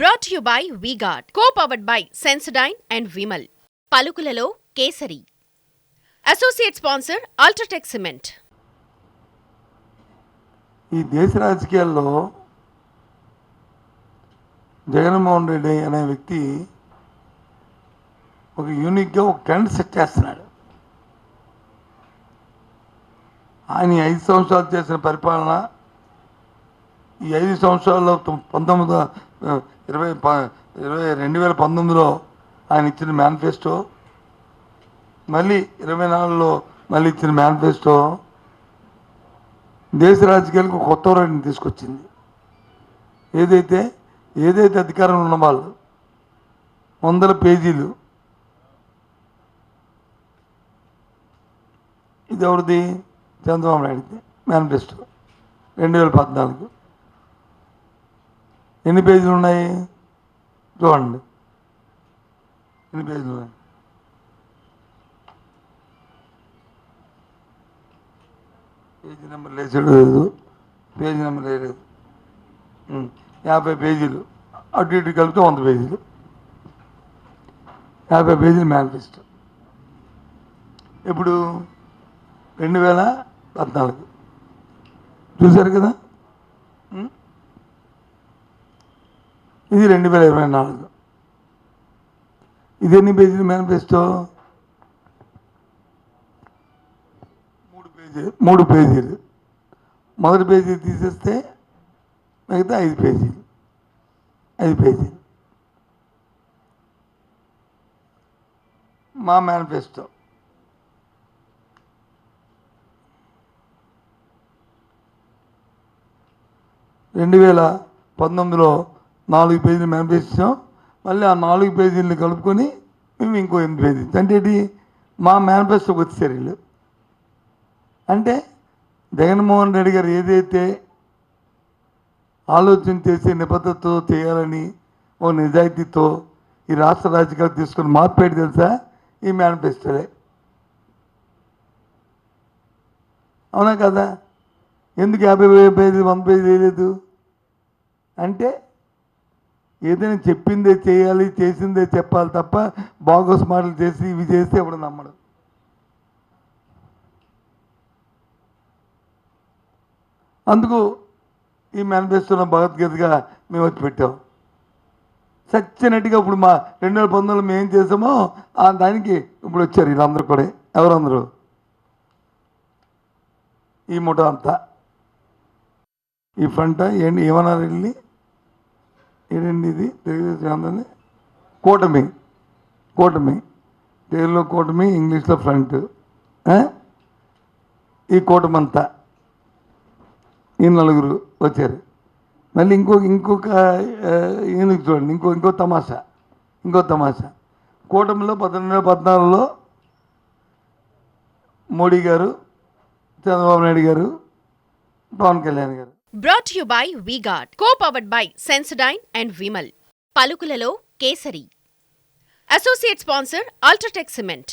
Brought you by VGuard co powered by Sensodyne and Vimal పలుకులలో కేసరి. Associate sponsor UltraTech cement ఈ దేశ రాజకీయాల్లో జగన్మోహన్ రెడ్డి అనే వ్యక్తి ఒక యూనిక్గా ఒక ట్రెండ్ సెట్ చేస్తున్నాడు. ఆయన ఐదు సంవత్సరాలు చేసిన పరిపాలన ఈ ఐదు సంవత్సరాల్లో పంతొమ్మిది ఇరవై ప- ఇరవై రెండు వేల పంతొమ్మిదిలో ఆయన ఇచ్చిన మేనిఫెస్టో మళ్ళీ ఇరవై నాలుగులో మళ్ళీ ఇచ్చిన మేనిఫెస్టో దేశ రాజకీయాలకు కొత్త రైడ్ని తీసుకొచ్చింది. ఏదైతే ఏదైతే అధికారంలో ఉన్న వాళ్ళు వందల పేజీలు ఇది ఎవరిది? చంద్రబాబు నాయుడుది మేనిఫెస్టో రెండు వేల పద్నాలుగు. ఎన్ని పేజీలు ఉన్నాయి? చూడండి. ఎన్ని పేజీలు ఉన్నాయి? పేజీ నెంబర్ లేచడం లేదు. పేజీ నెంబర్ లేదు యాభై పేజీలు. అటు ఇటు కలిపితే వంద పేజీలు. యాభై పేజీలు మేనిఫెస్టో ఇప్పుడు రెండు వేల పద్నాలుగు. చూశారు కదా? ఇది రెండు వేల ఇరవై నాలుగు. ఇది ఎన్ని పేజీలు మేనిఫెస్టో మూడు పేజీలు మూడు పేజీలు మొదటి పేజీ తీసేస్తే మిగతా ఐదు పేజీలు ఐదు పేజీలు మా మేనిఫెస్టో రెండు వేల పంతొమ్మిదిలో నాలుగు పేజీలు మేనిఫెస్టో మళ్ళీ ఆ నాలుగు పేజీలను కలుపుకొని మేము ఇంకో ఎనిమిది పేజీ అంటే ఇది మా మేనిఫెస్టోకి వచ్చేసారు వీళ్ళు. అంటే జగన్మోహన్ రెడ్డి గారు ఏదైతే ఆలోచన చేసి నిబద్ధతతో చేయాలని ఓ నిజాయితీతో ఈ రాష్ట్ర రాజకీయాలు తీసుకుని మార్పేటి తెలుసా? ఈ మేనిఫెస్టోలే. అవునా కదా? ఎందుకు యాభై పేజీ వంద పేజీ వేయలేదు? అంటే ఏదైనా చెప్పిందే చేయాలి చేసిందే చెప్పాలి తప్ప బాగోస్ మాటలు చేసి ఇవి చేస్తే ఇప్పుడు నమ్మడు. అందుకు ఈ మేనిఫెస్టోలో భగవద్గీతగా మేము వచ్చి పెట్టాం. సచ్చినట్టుగా ఇప్పుడు మా రెండు వేల పంతొమ్మిదిలో మేము ఏం చేసామో ఆ దానికి ఇప్పుడు వచ్చారు వీళ్ళందరూ కూడా. ఎవరందరూ? ఈ ముఠ అంతా. ఈ ఫ్రంట్ ఏంటి ఏమన్నారు వెళ్ళి ఏంటండి ఇది? తెలుగుదేశం ఏంటండి కూటమి. కూటమి. తెలుగులో కూటమి ఇంగ్లీష్లో ఫ్రంట్. ఈ కూటమి అంతా ఈ నలుగురు వచ్చారు. మళ్ళీ ఇంకొక ఇంకొక ఆ, చూడండి. ఇంకో ఇంకో తమాషా. ఇంకో తమాషా. కూటమిలో పద్దెనిమిది వందల పద్నాలుగులో మోడీ గారు చంద్రబాబు నాయుడు గారు పవన్ కళ్యాణ్ గారు. Brought you by VGuard co powered by Sensodyne and Vimal పలుకులలో కేసరి. Associate sponsor UltraTech cement